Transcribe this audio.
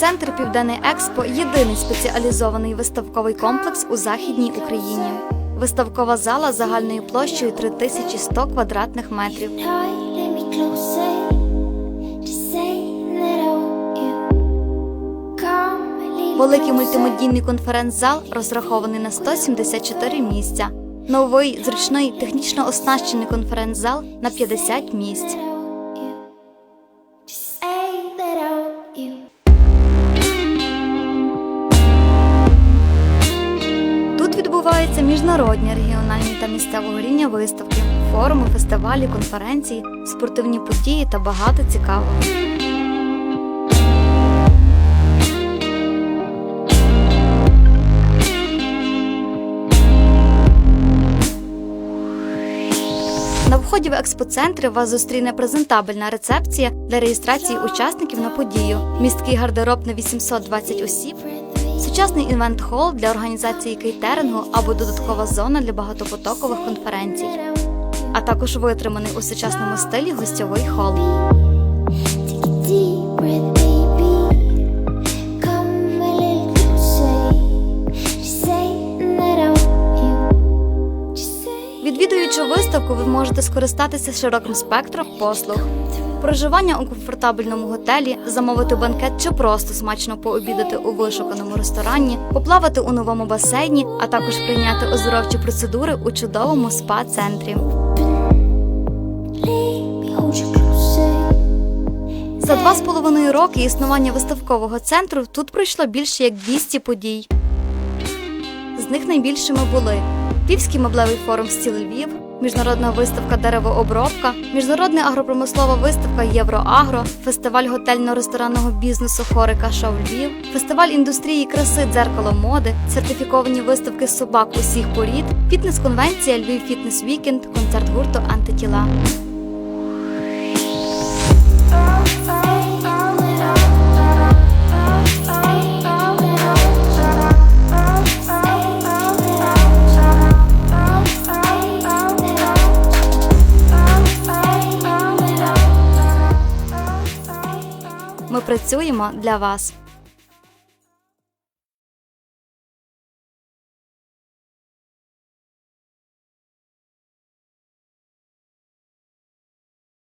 Центр Південний Експо єдиний спеціалізований виставковий комплекс у Західній Україні. Виставкова зала загальною площею 3100 квадратних метрів. Великий мультимедійний конференц-зал розрахований на 174 місця. Новий, зручний, технічно оснащений конференц-зал на 50 місць. Відбуваються міжнародні, регіональні та місцевого рівня виставки, форуми, фестивалі, конференції, спортивні події та багато цікавого. На вході в експоцентри вас зустріне презентабельна рецепція для реєстрації учасників на подію, місткий гардероб на 820 осіб, Сучасний івент-хол для організації кейтерингу або додаткова зона для багатопотокових конференцій, а також витриманий у сучасному стилі гостьовий хол. Say Відвідуючи виставку, ви можете скористатися широким спектром послуг. Проживання у комфортабельному готелі, замовити банкет чи просто смачно пообідати у вишуканому ресторані, поплавати у новому басейні, а також прийняти оздоровчі процедури у чудовому спа-центрі. За два з половиною роки існування виставкового центру тут пройшло більше як 200 подій. З них найбільшими були Львівський меблевий форум стіл Львів, міжнародна виставка деревообробка, міжнародна агропромислова виставка Євроагро, фестиваль готельно-ресторанного бізнесу Хорика Шоу Львів, фестиваль індустрії краси дзеркало моди, сертифіковані виставки собак усіх порід, фітнес-конвенція Львів Фітнес Вікенд, концерт гурту Антитіла. Працюємо для вас.